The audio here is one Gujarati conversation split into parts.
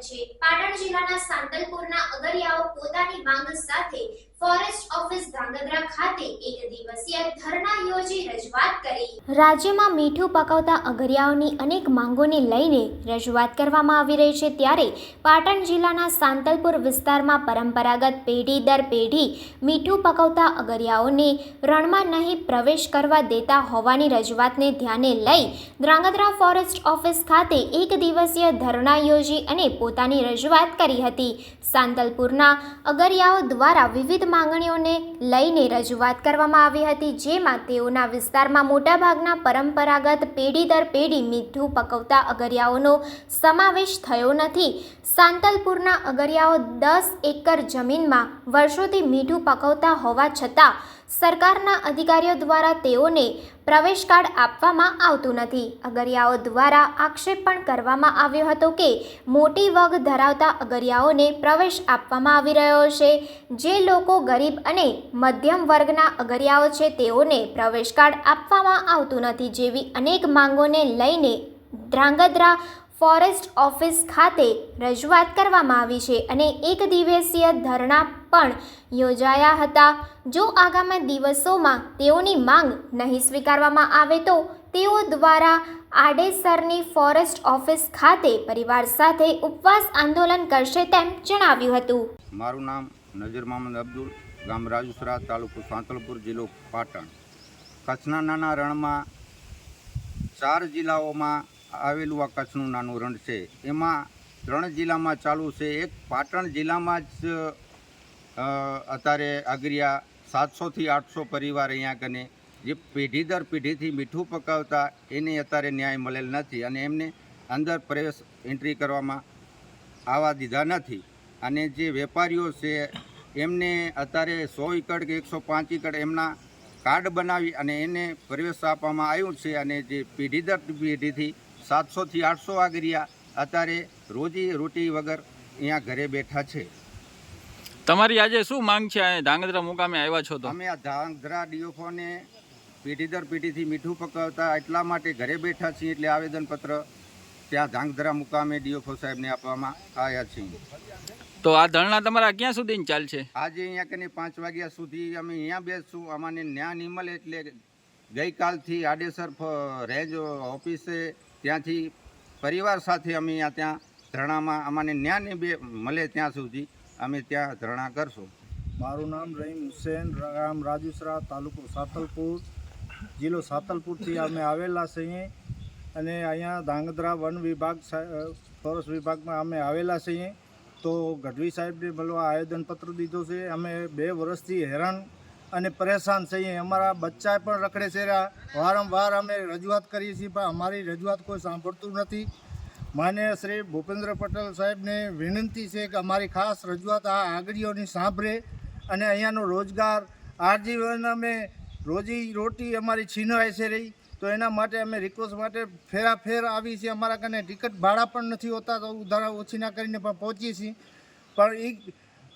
છે. પાટણ જિલ્લાના સાંતલપુરના અગરિયાઓ પોતાની માંગ સાથે રાજ્યમાં મીઠું પકવતા અગરિયાઓની અનેક માંગોને લઈને રજૂઆત કરવામાં આવી રહી છે ત્યારે પાટણ જિલ્લાના સાંતલપુર વિસ્તારમાં પરંપરાગત પેઢી દર પેઢી મીઠું પકવતા અગરિયાઓને રણમાં નહીં પ્રવેશ કરવા દેતા હોવાની રજૂઆતને ધ્યાને લઈ ધ્રાંગધ્રા ફોરેસ્ટ ઓફિસ ખાતે એક દિવસીય ધરણા યોજી અને પોતાની રજૂઆત કરી હતી. સાંતલપુરના અગરિયાઓ દ્વારા વિવિધ માંગણીઓને લઈને રજૂઆત કરવામાં આવી હતી, જેમાં તેઓના વિસ્તારમાં મોટાભાગના પરંપરાગત પેઢી દર પેઢી મીઠું પકવતા અગરિયાઓનો સમાવેશ થયો નથી. સાંતલપુરના અગરિયાઓ દસ એકર જમીનમાં વર્ષોથી મીઠું પકવતા હોવા છતાં સરકારના અધિકારીઓ દ્વારા તેઓને પ્રવેશ કાર્ડ આપવામાં આવતું નથી. અગરિયાઓ દ્વારા આક્ષેપ પણ કરવામાં આવ્યો હતો કે મોટી વગ ધરાવતા અગરિયાઓને પ્રવેશ આપવામાં આવી રહ્યો છે. જે લોકો ગરીબ અને મધ્યમ વર્ગના અગરિયાઓ છે, તેઓને પ્રવેશ કાર્ડ આપવામાં આવતું નથી જેવી અનેક માંગોને લઈને ધ્રાંગધ્રા ફોરેસ્ટ ઓફિસ ખાતે રજૂઆત કરવામાં આવી છે અને એક દિવસીય ધરણા પણ યોજાયા હતા. જો આગામી દિવસોમાં તેઓની માંગ નહીં સ્વીકારવામાં આવે તો તેઓ દ્વારા આડેસરની ફોરેસ્ટ ઓફિસ ખાતે પરિવાર સાથે ઉપવાસ આંદોલન કરશે તેમ જણાવ્યું હતું. મારું નામ નજર મોહમ્મદ અબ્દુલ, ગામ રાજુસરા, તાલુકો સાંતલપુર, જિલ્લો પાટણ. કચ્છના નાના રણમાં ચાર જિલ્લાઓમાં આવેલું આ કચ્છનું નાનું રણ છે. એમાં ત્રણ જિલ્લામાં ચાલુ છે. એક પાટણ જિલ્લામાં જ અત્યારે અગરિયા સાતસોથી આઠસો પરિવાર અહીંયા કને જે પેઢી દર પેઢીથી મીઠું પકાવતા એને અત્યારે ન્યાય મળેલ નથી અને એમને અંદર પ્રવેશ એન્ટ્રી કરવામાં આવવા દીધા નથી. અને જે વેપારીઓ છે, એમને અત્યારે સો એકડ કે એકસો પાંચ એકડ એમના કાર્ડ બનાવી અને એને પ્રવેશ આપવામાં આવ્યું છે અને જે પેઢી દર પેઢીથી સાતસોથી આઠસો આગરિયા અત્યારે રોજી રોટી વગર અહીંયા ઘરે બેઠા છે. તમારી આજે શું માંગ છે? અહીંયા ધાંગધ્રા મુકામે આવ્યા છો તો. અમે આ ધાંગધ્રા ડીઓફોને પેઢી દર પેઢીથી મીઠું પકવતા એટલા માટે ઘરે બેઠા છીએ એટલે આવેદનપત્ર ત્યાં ધાંગધ્રા મુકામે ડીઓફો સાહેબને આપવામાં આવ્યા છીએ. તો આ ધરણા તમારા ક્યાં સુધી ચાલશે આજે અહીંયા કને પાંચ વાગ્યા સુધી અમે અહીંયા બેસશું. અમને ન્યાય નિમલ એટલે ગઈકાલથી આડેસર રેન્જ ઓફિસે ત્યાંથી પરિવાર સાથે અમે ત્યાં ધરણામાં, અમાને ન્યાય બે મળે ત્યાં સુધી અમે ત્યાં ધરણા કરશું. મારું નામ રહીમ હુસેન, ગામ રાજુસરા, તાલુકો સાતલપુર, જિલ્લો સાતલપુરથી અમે આવેલા છીએ અને અહીંયા ધાંગધ્રા વન વિભાગ ફોરેસ્ટ વિભાગમાં અમે આવેલા છીએ. તો ગઢવી સાહેબને મળવા આવેદનપત્ર દીધો છે. અમે બે વર્ષથી હેરાન અને પરેશાન છીએ અમારા બચ્ચા પણ રખડે છે. વારંવાર અમે રજૂઆત કરીએ છીએ, પણ અમારી રજૂઆત કોઈ સાંભળતું નથી. માન્ય શ્રી ભૂપેન્દ્ર પટેલ સાહેબને વિનંતી છે કે અમારી ખાસ રજૂઆત આ આગળીઓની સાંભળે અને અહીંયાનો રોજગાર, આજીવન અમે રોજી રોટી અમારી છીનવાય છે રહી. તો એના માટે અમે રિક્વેસ્ટ માટે ફેરાફેર આવી છે. અમારા કને ટિકિટ ભાડા પણ નથી હોતા તો ઉધારા ઓછી ના કરીને પણ પહોંચીએ છીએ. પણ એ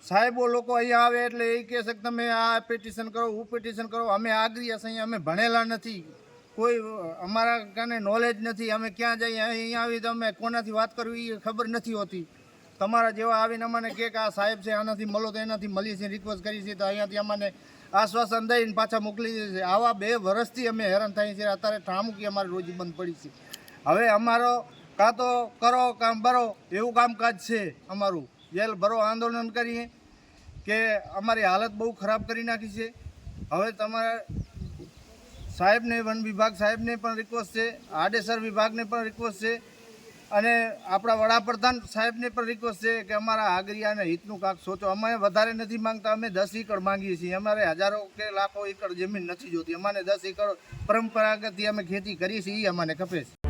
સાહેબો લોકો અહીંયા આવે એટલે એ કહે છે કે તમે આ પિટિશન કરો, હું પિટિશન કરો. અમે આગળ અહીંયા અમે ભણેલા નથી. કોઈ, અમારા કાને નોલેજ નથી. અમે ક્યાં જઈએ? અહીંયા આવી તો અમે કોનાથી વાત કરવી એ ખબર નથી હોતી. તમારા જેવા આવીને અમને કે આ સાહેબ છે, આનાથી મળો તો એનાથી મળીએ છીએ રિક્વેસ્ટ કરી છીએ તો અહીંયાથી અમને આશ્વાસન દઈને પાછા મોકલી દે છે. આવા બે વર્ષથી અમે હેરાન થઈએ છીએ. અત્યારે ઠામુકી અમારી રોજી બંધ પડી છે. હવે અમારો કાં તો કરો, કામ ભરો, એવું કામકાજ છે અમારું. જેલ ભરો આંદોલન કરીએ કે અમારી હાલત બહુ ખરાબ કરી નાખી છે. હવે તમારા સાહેબને, વન વિભાગ સાહેબને પણ રિક્વેસ્ટ છે, આડેસર વિભાગને પણ રિક્વેસ્ટ છે અને આપણા વડાપ્રધાન સાહેબને પણ રિક્વેસ્ટ છે કે અમારા આગરિયાને હિતનું કાંક સોચો. અમે વધારે નથી માંગતા, અમે દસ એકડ માંગીએ છીએ. અમારે હજારો કે લાખો એકડ જમીન નથી જોતી. અમારે દસ એકડ પરંપરાગતથી અમે ખેતી કરીએ છીએ એ અમને ખપે છે.